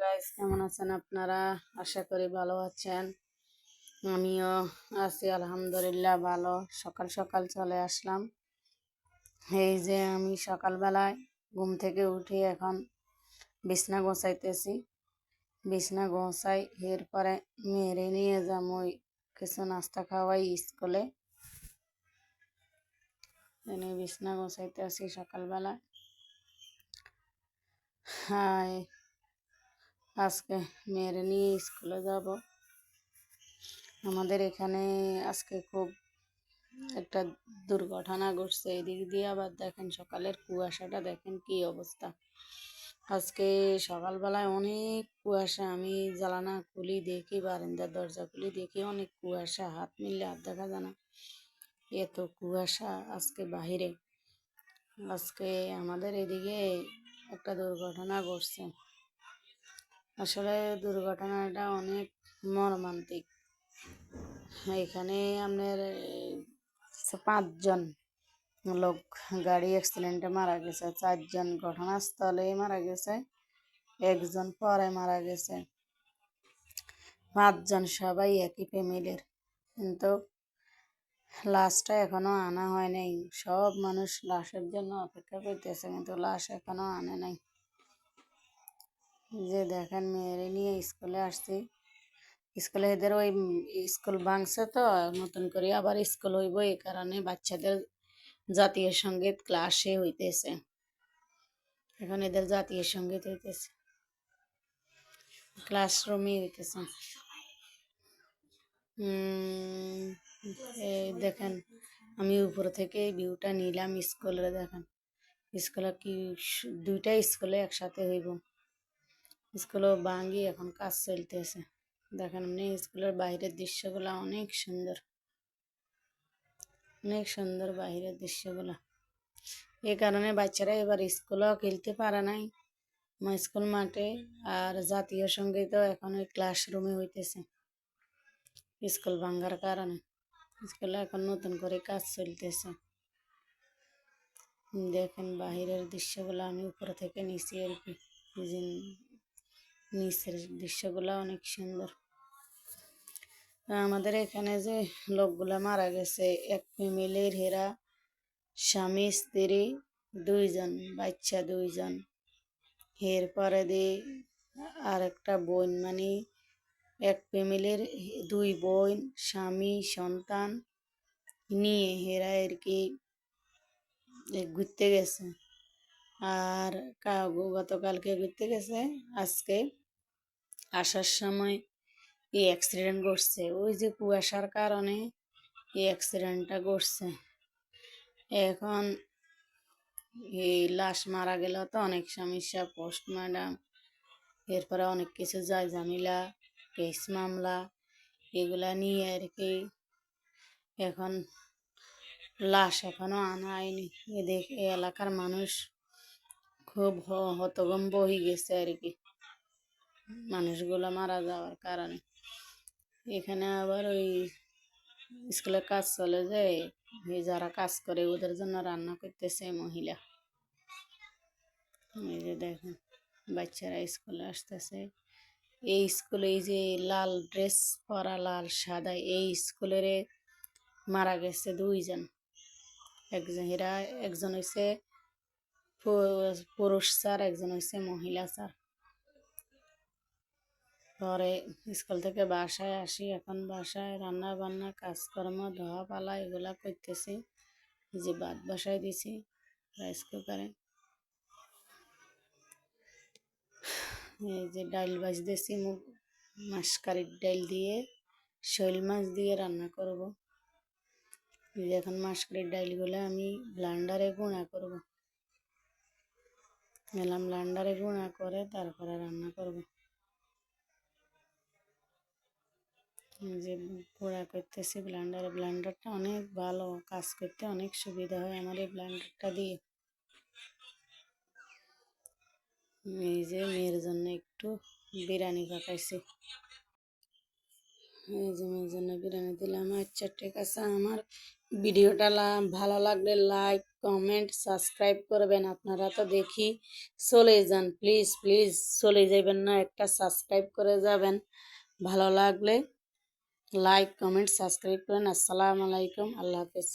Guys কেমন আছেন আপনারা? আশা করি ভালো আছেন। আমিও আছি, আলহামদুলিল্লাহ, ভালো। সকাল সকাল চলে আসলাম। এই যে আমি সকালবেলায় ঘুম থেকে উঠে এখন বিছনা গোছাইতেছি। বিছনা গোছাই এরপরে মেরে নিয়ে যাম ওই কিছু নাস্তা খাওয়াই স্কুলে। বিছনা গোছাইতে আসি সকালবেলায়। হাই আজকে মেয়েরে নিয়ে স্কুলে যাব। আমাদের এখানে আজকে খুব একটা দুর্ঘটনা ঘটছে। এদিক দিয়ে আবার দেখেন সকালের কুয়াশাটা, দেখেন কি অবস্থা। আজকে সকালবেলায় অনেক কুয়াশা, আমি জ্বালানা খুলি দেখি, বারান্দার দরজা খুলি দেখি অনেক কুয়াশা, হাত মিললে হাত দেখা যায় না। এত কুয়াশা আজকে বাহিরে। আজকে আমাদের এদিকে একটা দুর্ঘটনা ঘটছে। আসলে দুর্ঘটনাটা অনেক মর্মান্তিক। এখানে আপনার পাঁচজন লোক গাড়ি অ্যাক্সিডেন্টে মারা গেছে, চারজন ঘটনাস্থলে মারা গেছে, একজন পরে মারা গেছে। পাঁচজন সবাই একই ফ্যামিলির কিন্তু লাশটা এখনও আনা হয় নাই। সব মানুষ লাশের জন্য অপেক্ষা করতেছে, কিন্তু লাশ এখনও আনে নাই। যে দেখেন মেয়েরে নিয়ে স্কুলে আসছি। স্কুলে এদের ওই স্কুল ভাঙছে তো, নতুন করে আবার স্কুল হইব এই কারণে বাচ্চাদের জাতীয় সংগীত ক্লাসে হইতেছে। এখন এদের জাতীয় সংগীত হইতেছে। ক্লাসরুমে হইতেছে। এই দেখেন, আমি উপর থেকে ভিউটা নিলাম স্কুলে, দেখেন। স্কুলে কি, দুইটা স্কুলে একসাথে হইব। স্কুলও ভাঙ্গি, এখন কাজ চলতেছে। দেখেন আপনি স্কুলের বাইরের দৃশ্যগুলো অনেক সুন্দর। অনেক সুন্দর বাইরের দৃশ্যগুলো। এই কারণে বাচ্চারা এবার স্কুলেও খেলতে পারে নাই স্কুল মাঠে, আর জাতীয় সঙ্গীতও এখন ওই ক্লাসরুমে হইতেছে, স্কুল ভাঙ্গার কারণে। স্কুলে এখন নতুন করে কাজ চলতেছে। দেখেন বাহিরের দৃশ্যগুলো আমি উপর থেকে নিচে আর কি নিচের দৃশ্যগুলো অনেক সুন্দর। আমাদের এখানে যে লোকগুলা মারা গেছে, এক ফ্যামিলির হেরা, স্বামী, স্ত্রী, দুইজন, বাচ্চা দুইজন। এরপরে দি আর একটা বোন মানে এক ফ্যামিলির দুই বোন, স্বামী, সন্তান নিয়ে হেরা আর কি ঘুরতে গেছে। আর গতকালকে ঘুরতে গেছে, আজকে আসার সময় এই অ্যাক্সিডেন্ট ঘটছে। ওই যে কুয়াশার কারণে এই অ্যাক্সিডেন্টটা ঘটছে। এখন এই লাশ মারা গেল তো অনেক সমস্যা পোস্টমর্টম এরপরে অনেক কিছু যায় ঝামেলা কেস মামলা, এগুলা নিয়ে আর কি। এখন লাশ এখনও আনা হয়নি। এদিক এলাকার মানুষ খুব হ- হতভম্ব হয়ে গেছে আর কি। মানুষগুলো মারা যাওয়ার কারণে। এখানে আবার ওই স্কুলে কাজ চলে যায় যারা কাজ করে ওদের জন্য রান্না করতেছে মহিলা। এই যে দেখেন, বাচ্চারা স্কুলে আসতেছে। এই স্কুলে এই যে লাল ড্রেস পরা, লাল সাদা, এই স্কুলের মারা গেছে দুইজন। একজন এরা, একজন হইছে পু- পুরুষ স্যার, একজন হইছে মহিলা স্যার। পরে স্কুল থেকে বাসায় আসি, এখন বাসায় রান্না বান্না কাজকর্ম ধোয়া পালা এগুলা করতেছি। যে ভাত বসাই দিছি রাইস কুকারে এই যে ডাল ভাজতেছি, মুগ মাসকারির ডাল দিয়ে, শৈল মাছ দিয়ে রান্না করব। এখন মাসকারির ডালগুলো আমি ব্লান্ডারে গুঁড়া করব। এলাম ব্লান্ডারে গুঁড়া করে তারপরে রান্না করব। যে গুঁড়া করতেছি ব্লান্ডারে ব্লান্ডারটা অনেক ভালো কাজ করতে, অনেক সুবিধা হয় আমার এই ব্লান্ডারটা দিয়ে। এই যে মেয়ের জন্য একটু বিরিয়ানি পাকাইছি। এই যে মেয়ের জন্য বিরিয়ানি দিলাম। আচ্ছা ঠিক আছে, আমার ভিডিওটা ভালো লাগলে লাইক কমেন্ট সাবস্ক্রাইব করবেন। আপনারা তো দেখি চলে যান। প্লিজ প্লিজ চলে যাবেন না, একটা সাবস্ক্রাইব করে যাবেন। ভালো লাগলে লাইক কমেন্ট সাবস্ক্রাইব করেন আসসালামু আলাইকুম আল্লাহ হাফেজ